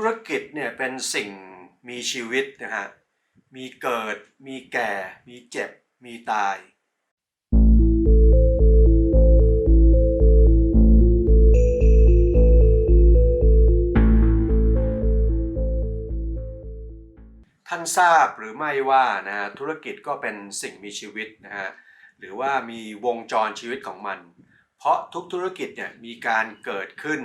ธุรกิจเนี่ยเป็นสิ่งมีชีวิตนะฮะ มีเกิด มีแก่ มีเจ็บ มีตาย ท่านทราบหรือไม่ว่านะฮะธุรกิจก็เป็นสิ่งมีชีวิตนะฮะ หรือว่ามีวงจรชีวิตของมัน เพราะทุกธุรกิจเนี่ยมีการเกิดขึ้น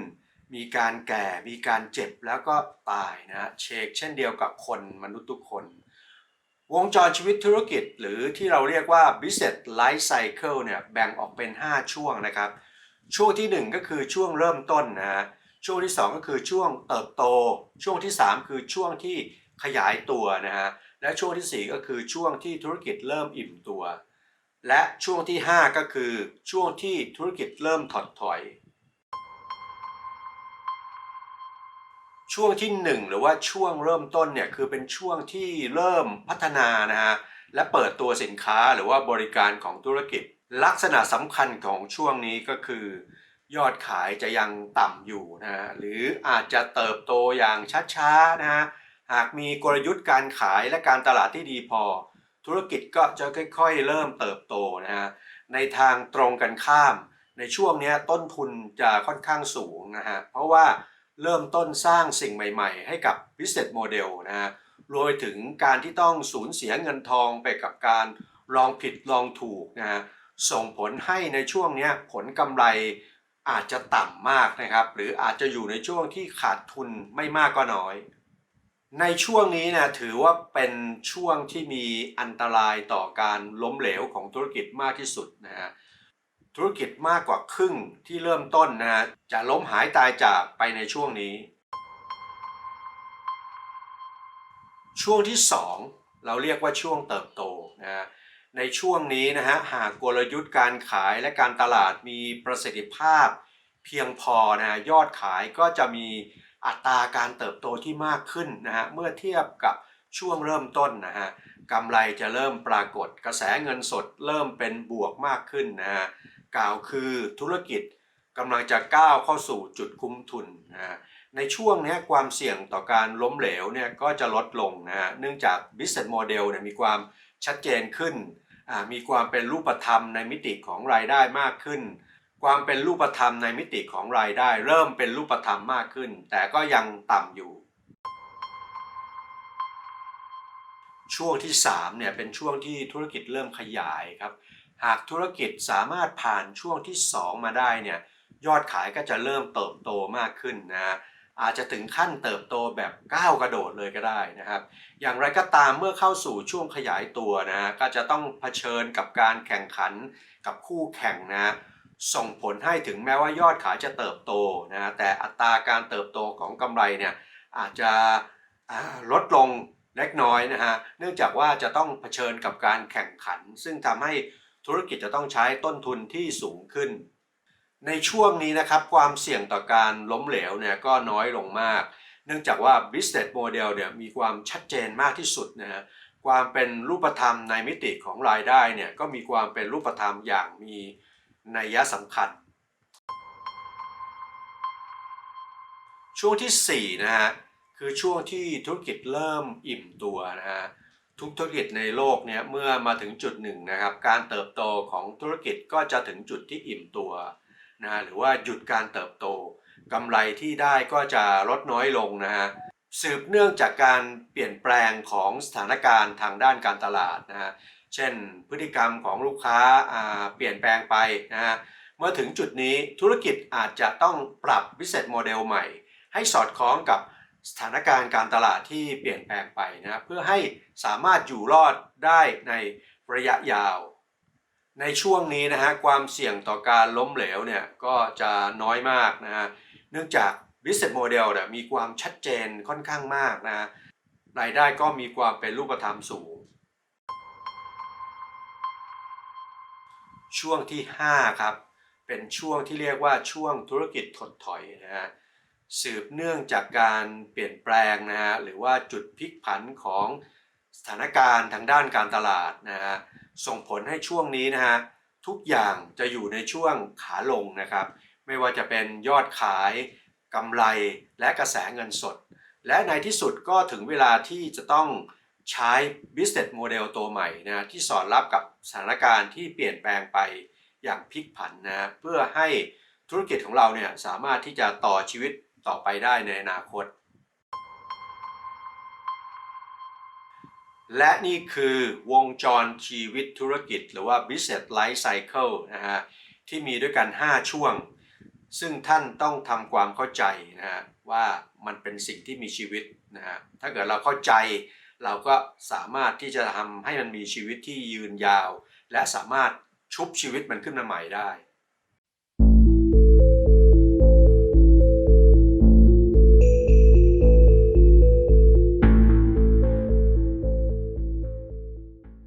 มีการแก่มีการเจ็บแล้วก็ตายนะเชกเช่นเดียวกับคนมนุษย์ทุกคน วงจรชีวิตธุรกิจ หรือที่เราเรียกว่า business life cycle เนี่ยแบ่งออกเป็น 5 ช่วงนะครับ ช่วงทีหนึ่1 ก็คือช่วงเริ่มต้นนะฮะช่วงที่ 2 ก็คือช่วงเติบโต ช่วงที่ 3 คือช่วงที่ขยายตัวนะฮะและช่วงทีสี่ 4 ก็คือช่วงที่ธุรกิจเริ่มอิ่มตัว และช่วงที่ 5 ก็คือช่วงที่ธุรกิจเริ่มถดถอย ช่วงที่ 1 หรือว่าช่วงเริ่มต้นเนี่ยคือเป็นช่วงที่เริ่มพัฒนานะฮะและเปิดตัวสินค้าหรือว่าบริการของธุรกิจ ลักษณะสำคัญของช่วงนี้ก็คือ ยอดขายจะยังต่ำอยู่นะฮะหรืออาจจะเติบโตอย่างช้าๆนะฮะหากมีกลยุทธ์การขายและการตลาดที่ดีพอ ธุรกิจก็จะค่อยๆ เริ่มเติบโตนะฮะในทางตรงกันข้าม ในช่วงนี้ต้นทุนจะค่อนข้างสูงนะฮะเพราะว่า เริ่มต้นสร้างสิ่งใหม่ๆ ให้กับ business model นะฮะรวมไปถึงการที่ต้องสูญเสียเงินทองไปกับการลองผิดลองถูกนะฮะส่งผลให้ในช่วงนี้ผลกำไรอาจจะต่ำมากนะครับ หรืออาจจะอยู่ในช่วงที่ขาดทุนไม่มากก็น้อย ในช่วงนี้นะถือว่าเป็นช่วงที่มีอันตรายต่อการล้มเหลวของธุรกิจมากที่สุดนะฮะ ธุรกิจมากกว่าครึ่งที่เริ่มต้นนะฮะจะล้มหายตายจากไปในช่วงนี้ ช่วงที่ 2 เราเรียกว่าช่วงเติบโตนะฮะในช่วงนี้นะฮะหากกลยุทธ์การขายและการตลาดมีประสิทธิภาพ เพียงพอนะฮะยอดขายก็จะมีอัตราการเติบโตที่มากขึ้นนะฮะเมื่อเทียบกับช่วงเริ่มต้นนะฮะกำไรจะเริ่มปรากฏกระแสเงินสดเริ่มเป็นบวกมากขึ้นนะฮะ กล่าวคือธุรกิจกำลังจะก้าวเข้าสู่จุดคุ้มทุนนะฮะในช่วงนี้ความเสี่ยงต่อการล้มเหลวเนี่ยก็จะลดลงนะฮะเนื่องจาก business model เนี่ยมีความชัดเจนขึ้น มีความเป็นรูปธรรมในมิติของรายได้มากขึ้น ความเป็นรูปธรรมในมิติของรายได้ เริ่มเป็นรูปธรรมมากขึ้น แต่ก็ยังต่ำอยู่ ช่วงที่3เนี่ยเป็นช่วงที่ธุรกิจเริ่มขยายครับ หากธุรกิจสามารถผ่านช่วงที่ 2 มาได้เนี่ยยอดขายก็จะเริ่มเติบโตมากขึ้นนะอาจจะถึงขั้นเติบโตแบบก้าวกระโดดเลยก็ได้นะครับ อย่างไรก็ตามเมื่อเข้าสู่ช่วงขยายตัวนะก็จะต้องเผชิญกับการแข่งขันกับคู่แข่งนะส่งผลให้ถึงแม้ว่ายอดขายจะเติบโตนะแต่อัตราการเติบโตของกำไรเนี่ยอาจจะลดลงเล็กน้อยนะฮะเนื่องจากว่าจะต้องเผชิญกับการแข่งขัน ซึ่งทำให้ ธุรกิจจะต้องใช้ต้นทุนที่สูงขึ้น ในช่วงนี้นะครับความเสี่ยงต่อการล้มเหลวเนี่ยก็น้อยลงมาก เนื่องจากว่า business model เนี่ยมีความชัดเจนมากที่สุดนะฮะความเป็นรูปธรรมในมิติของรายได้เนี่ยก็มีความเป็นรูปธรรมอย่างมีนัยสำคัญ ช่วงที่4นะฮะคือช่วงที่ธุรกิจเริ่มอิ่มตัวนะฮะ ทุกธุรกิจในโลกเนี่ยเมื่อมาถึงจุดหนึ่งนะครับ การเติบโตของธุรกิจก็จะถึงจุดที่อิ่มตัวนะหรือว่าหยุดการเติบโตกำไรที่ได้ก็จะลดน้อยลงนะฮะสืบเนื่องจากการเปลี่ยนแปลงของสถานการณ์ทางด้านการตลาดนะฮะเช่น พฤติกรรมของลูกค้าอ่าเปลี่ยนแปลงไปนะฮะเมื่อถึงจุดนี้ธุรกิจอาจจะต้องปรับ business model ใหม่ ให้สอดคล้องกับ สถานการณ์การตลาดที่เปลี่ยนแปลงไปนะเพื่อให้สามารถอยู่รอดได้ในระยะยาว ในช่วงนี้นะฮะความเสี่ยงต่อการล้มเหลวเนี่ยก็จะน้อยมากนะฮะเนื่องจาก business model เนี่ยมีความชัดเจนค่อนข้างมากนะฮะรายได้ก็มีความเป็นรูปธรรมสูง ช่วงที่ 5 ครับ เป็นช่วงที่เรียกว่าช่วงธุรกิจถดถอยนะฮะ สืบเนื่องจากการเปลี่ยนแปลงนะฮะหรือว่าจุดพลิกผันของสถานการณ์ทางด้านการตลาดนะฮะส่งผลให้ช่วงนี้นะฮะทุกอย่างจะอยู่ในช่วงขาลงนะครับ ไม่ว่าจะเป็นยอดขายกำไรและกระแสเงินสด และในที่สุดก็ถึงเวลาที่จะต้องใช้ business model ตัวใหม่นะที่สอดรับกับสถานการณ์ที่เปลี่ยนแปลงไปอย่างพลิกผันนะเพื่อให้ธุรกิจของเราเนี่ยสามารถที่จะต่อชีวิต ต่อไปได้ในอนาคต และนี่คือวงจรชีวิตธุรกิจ หรือว่า business life cycle นะฮะที่มีด้วยกัน 5 ช่วง ซึ่งท่านต้องทำความเข้าใจนะฮะว่ามันเป็นสิ่งที่มีชีวิตนะฮะถ้าเกิดเราเข้าใจเราก็สามารถที่จะทำให้มันมีชีวิตที่ยืนยาว และสามารถชุบชีวิตมันขึ้นมาใหม่ได้